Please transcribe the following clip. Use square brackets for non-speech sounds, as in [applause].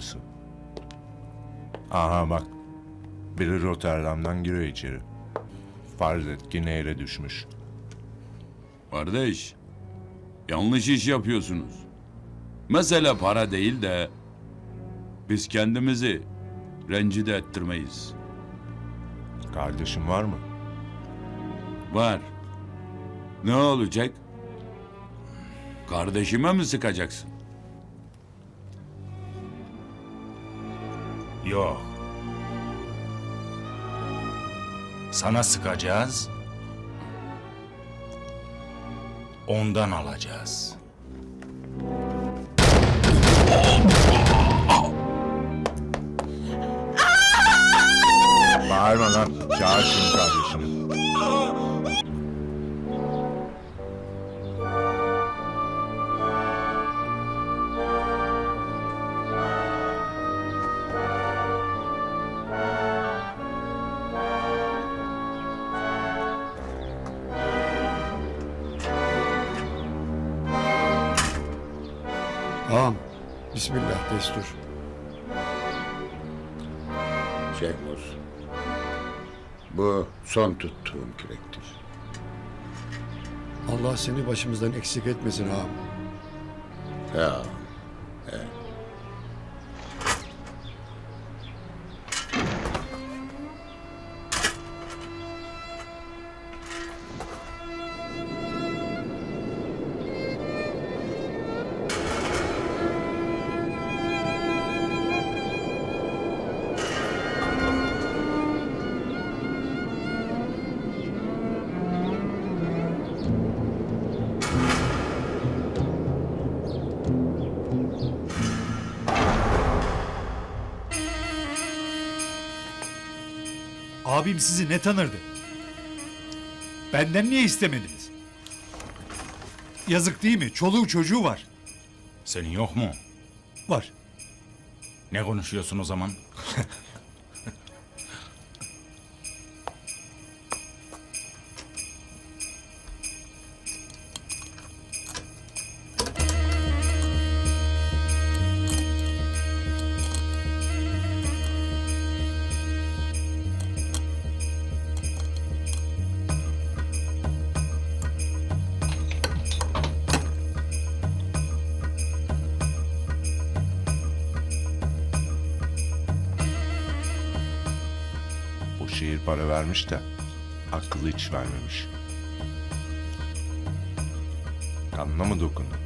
havası. Aha bak. Biri Rotterdam'dan giriyor içeri. Farz et ki nehre düşmüş. Kardeş, yanlış iş yapıyorsunuz. Mesele para değil de biz kendimizi rencide ettirmeyiz. Kardeşim var mı? Var. Ne olacak? Kardeşime mi sıkacaksın? Yok. Sana sıkacağız. Ondan alacağız. Bağırma lan. Çağır şimdi kardeşini. Ağam, Bismillah destur. Şehmuz. Bu son tuttuğum kürektir. Allah seni başımızdan eksik etmesin ağam. Ya. Abim sizi ne tanırdı? Benden niye istemediniz? Yazık değil mi? Çoluğu çocuğu var. Senin yok mu? Var. Ne konuşuyorsun o zaman? [laughs] şehir para vermiş de akıllı hiç vermemiş. Kanına mı dokundun?